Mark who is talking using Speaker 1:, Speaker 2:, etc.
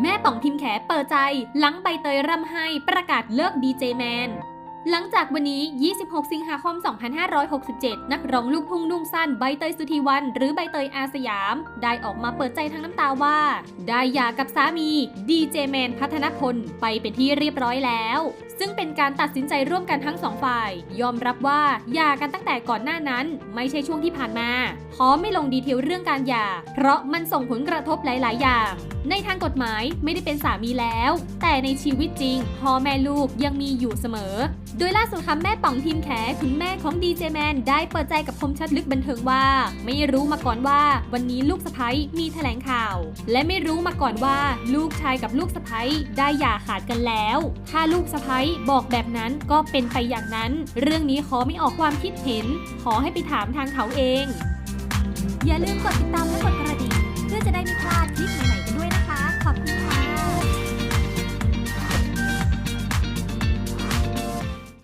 Speaker 1: แม่ป่องพิมแขเปิดใจหลังใบเตยร่ำไห้ประกาศเลิกดีเจแมน หลังจากวันนี้ 26 สิงหาคม 2567 นักร้องลูกทุ่งนุ่งสั้นใบเตยสุธีวันหรือใบเตยอาสยาม ได้ออกมาเปิดใจทั้งน้ำตาว่า ได้หย่ากับสามีดีเจแมนพัฒนพลไปเป็นที่เรียบร้อยแล้ว ซึ่งเป็นการตัดสินใจร่วมกันทั้งสองฝ่าย ยอมรับว่าหย่ากันตั้งแต่ก่อนหน้านั้น ไม่ใช่ช่วงที่ผ่านมาขอไม่ลงดีเทลเรื่องการหย่า เพราะมันส่งผลกระทบหลาย ๆ อย่าง ในทางกฎหมายไม่ได้เป็นสามีแล้ว แต่ในชีวิตจริงพ่อแม่ลูกยังมีอยู่เสมอโดยล่าสุดค่ะแม่ป่องทีมแขคุณแม่ของดีเจแมนได้เปิดใจกับคมชัดลึกบันเทิงว่า ไม่รู้มาก่อนว่า วันนี้ลูกสะใภ้มีแถลงข่าว และไม่รู้มาก่อนว่า ลูกชายกับลูกสะใภ้ได้หย่าขาดกันแล้ว ถ้าลูกสะใภ้บอกแบบนั้นก็เป็นไปอย่างนั้น เรื่องนี้ขอไม่ออกความคิดเห็น ขอให้ไปถามทางเขาเอง อย่าลืมกดติดตามและกด